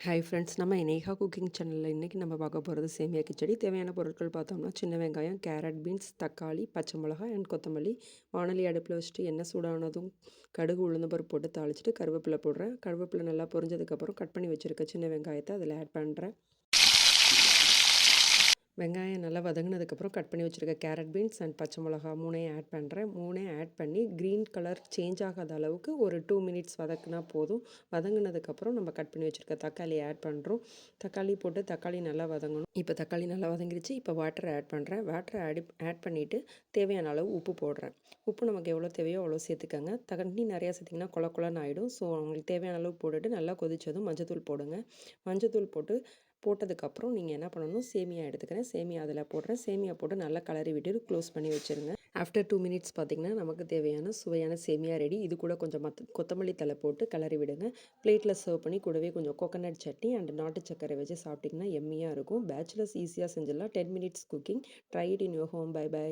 Hi friends நம்ம Neha cooking சேனலில் இன்றைக்கி நம்ம பார்க்க போகிறது சேமியா கிச்சடி. தேவையான பொருட்கள் பார்த்தோம்னா சின்ன வெங்காயம் கேரட் பீன்ஸ் தக்காளி பச்சை மிளகாய் அண்ட் கொத்தமல்லி. வானொலி அடுப்பில் வச்சுட்டு எண்ணெய் சூடானதும் கடுகு உளுந்த பருப்பு போட்டு தாளிச்சிட்டு கருவேப்பிலை போடுறேன். கருவேப்பிலை நல்லா பொரிஞ்சதுக்கப்புறம் கட் பண்ணி வச்சுருக்க சின்ன வெங்காயத்தை அதில் ஆட் பண்ணுறேன் வெங்காயம் நல்லா வதங்கினதுக்கப்புறம் கட் பண்ணி வச்சுருக்க கேரட் பீன்ஸ் அண்ட் பச்சை மிளகா மூணையும் ஆட் பண்ணுறேன் மூணையும் ஆட் பண்ணி க்ரீன் கலர் சேஞ்ச் ஆகாத அளவுக்கு ஒரு டூ மினிட்ஸ் வதக்குனா போதும். வதங்கினதுக்கப்புறம் நம்ம கட் பண்ணி வச்சுருக்க தக்காளி ஆட் பண்ணுறோம் தக்காளி போட்டு தக்காளி நல்லா வதங்கணும். இப்போ தக்காளி நல்லா வதங்கிருச்சு. இப்போ வாட்டரை ஆட் பண்ணுறேன் வாட்டரை ஆடி ஆட் பண்ணிவிட்டு தேவையான அளவு உப்பு போடுறேன். உப்பு நமக்கு எவ்வளோ தேவையோ அவ்வளோ சேர்த்துக்கங்க. தண்ணி நிறையா சேர்த்திங்கன்னா கொல குளன்னு ஆகிடும் ஸோ அவங்களுக்கு தேவையான அளவு போட்டுட்டு நல்லா கொதித்ததும் மஞ்சத்தூள் போடுங்க. மஞ்சத்தூள் போட்டு போட்டதுக்கப்புறம் நீங்கள் என்ன பண்ணணும்? சேமியா எடுத்துக்கிறேன். சேமியா அதில் போடுறேன். சேமியா போட்டு நல்லா கலரி விட்டு க்ளோஸ் பண்ணி வச்சுருங்க. ஆஃப்டர் டூ மினிட்ஸ் பார்த்திங்கன்னா நமக்கு தேவையான சுவையான சேமியா ரெடி இது கூட கொஞ்சம் மத் கொத்தமல்லி தலை போட்டு கலரி விடுங்க. பிளேட்டில் சர்வ் பண்ணி கூடவே கொஞ்சம் கோகனட் சட்னி அண்ட் நாட்டு சக்கரை வச்சு சாப்பிட்டிங்கன்னா எம்மியாக இருக்கும். பேச்சுலர்ஸ் ஈஸியாக செஞ்சிடலாம். Ten minutes cooking try it in your home bye bye